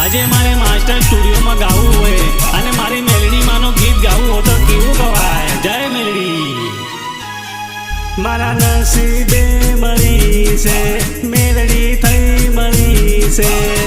આજે મારે માસ્ટર સ્ટુડિયોમાં ગાવું હોય અને મારી મેલડીમાંનો ગીત ગાવું હોય તો કેવું ગવાય જય મેલડી. મારા નસીબે મળી છે, મેલડી થઈ મળી છે.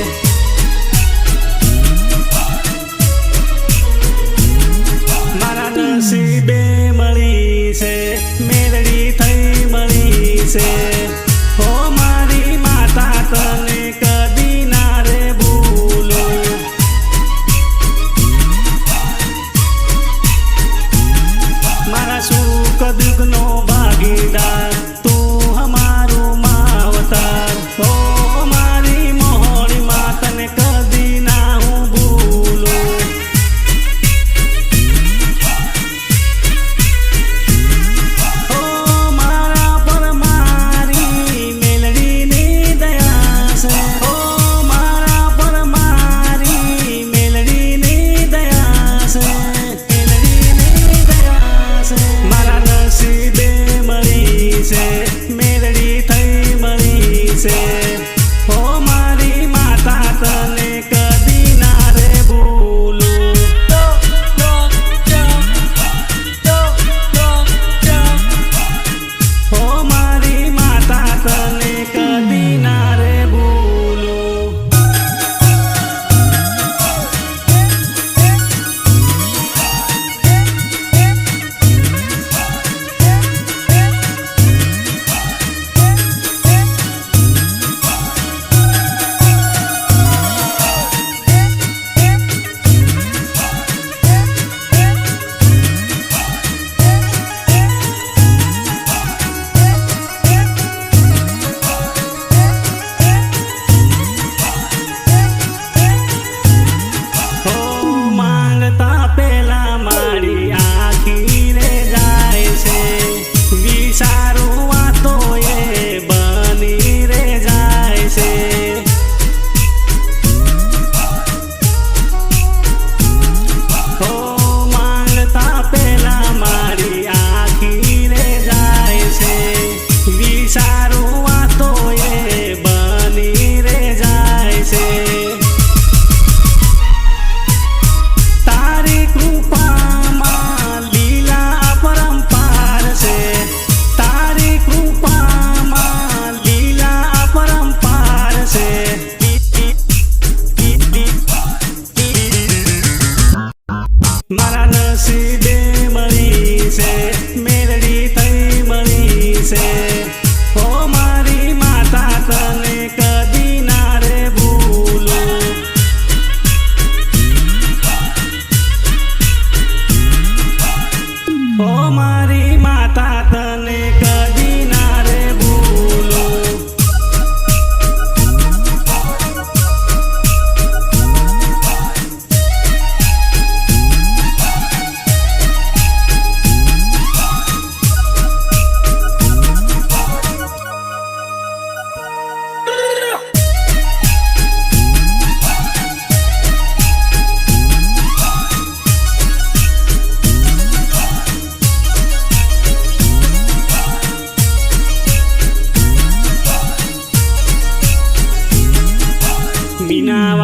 now